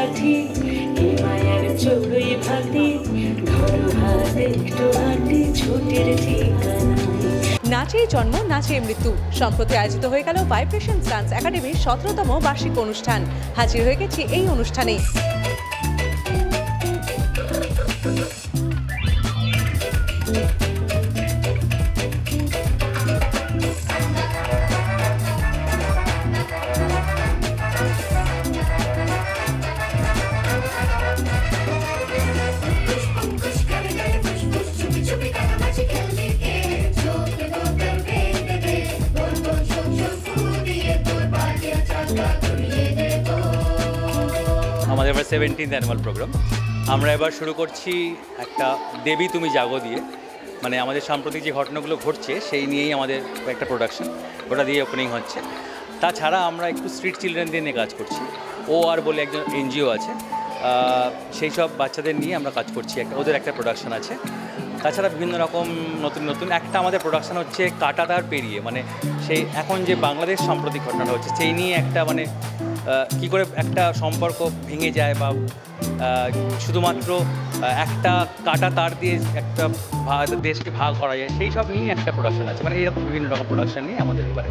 এ মায়ার ভাতি ধরো একটু ছুটির ঠিকানা। নাচেই জন্ম নাচেই মৃত্যু। সম্প্রতি আয়োজিত হয়ে গেল ভাইব্রেশন ডান্স একাডেমির সতেরোতম বার্ষিক অনুষ্ঠান। হাজির হয়ে গেছি এই অনুষ্ঠানে। সেভেন্টিন্থ অ্যানুয়াল প্রোগ্রাম আমরা এবার শুরু করছি একটা দেবী তুমি জাগো দিয়ে। মানে আমাদের সাম্প্রতিক যে ঘটনাগুলো ঘটছে, সেই নিয়েই আমাদের একটা প্রোডাকশন ওটা দিয়ে ওপেনিং হচ্ছে। তাছাড়া আমরা একটু স্ট্রিট চিলড্রেন দিয়ে নিয়ে কাজ করছি। ও আর বলে একজন এনজিও আছে। সেই সব বাচ্চাদের নিয়ে আমরা কাজ করছি। একটা ওদের একটা প্রোডাকশন আছে। তাছাড়া বিভিন্ন রকম নতুন নতুন একটা আমাদের প্রোডাকশান হচ্ছে কাটাতার পেরিয়ে। মানে সেই এখন যে বাংলাদেশ সাম্প্রতিক ঘটনাটা হচ্ছে, সেই নিয়ে একটা মানে কি করে একটা সম্পর্ক ভেঙে যায় বা শুধুমাত্র একটা কাটা তার দিয়ে একটা দেশকে ভাগ করা যায়, সেই সব নিয়ে একটা প্রোডাকশন আছে। মানে এরকম বিভিন্ন রকম প্রোডাকশন নিয়ে আমাদের এবারে।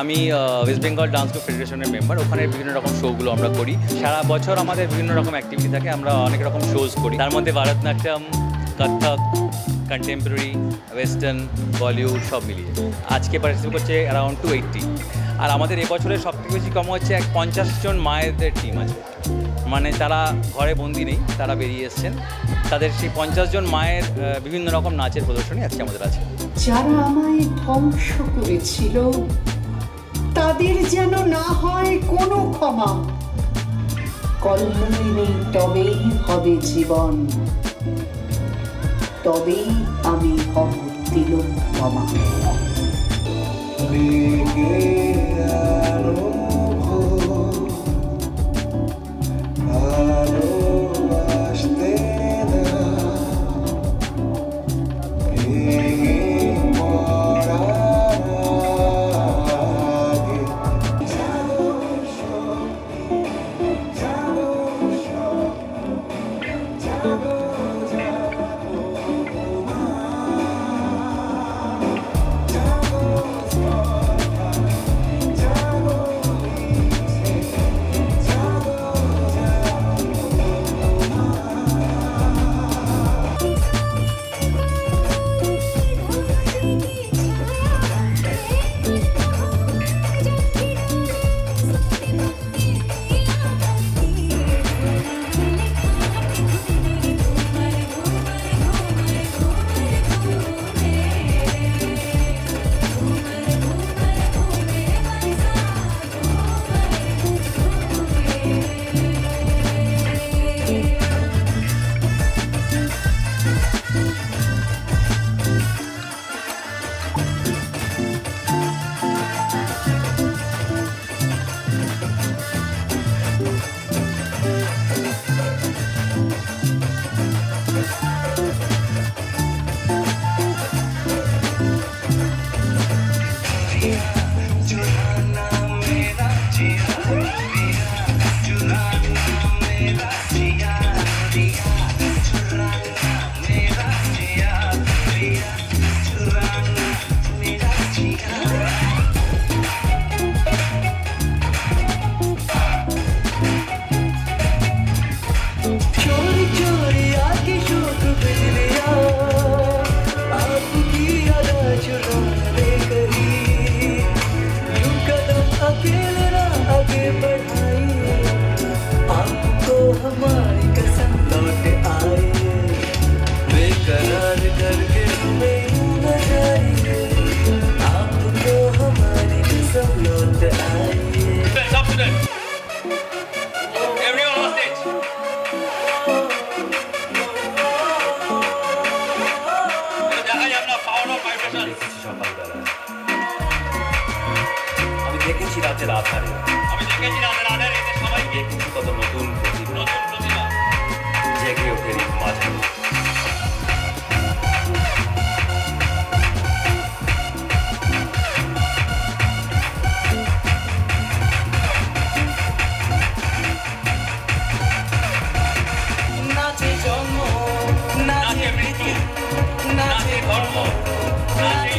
আমি ওয়েস্ট বেঙ্গল ডান্স গ্রুপ ফেডারেশনের মেম্বার ওখানে বিভিন্ন রকম শোগুলো আমরা করি। সারা বছর আমাদের বিভিন্ন রকম অ্যাক্টিভিটি থাকে, আমরা অনেক রকম শোজ করি। তার মধ্যে ভারতনাট্যম, কত্থক কন্টেম্পোরারি ওয়েস্টার্ন বলিউড সব মিলিয়ে। আজকে পার্টিসিপেট করছে অ্যারাউন্ড টু এইট্টি আর আমাদের এবছরের সবথেকে বেশি কম হচ্ছে এক পঞ্চাশ জন মায়েদের টিম আছে। মানে তারা ঘরে বন্দি নেই, তারা বেরিয়ে এসছেন। তাদের সেই পঞ্চাশ জন মায়ের বিভিন্ন রকম নাচের প্রদর্শনী আজকে আমাদের আছে। যারা আমায় ধ্বংস করেছিল তাদের যেন না হয় কোনো ক্ষমা। কল্যাণী নেই তবেই হবে জীবন। তবেই আমি হব দিল ক্ষমা গেছি রাতের আধারে এতে সবাইকে। কত নতুন প্রতিভা। নতুন প্রতিভা। জেগে ওঠে মাঝে। নাচে জন্ম নাচে মৃত্যু নাচে ধর্ম। নাচে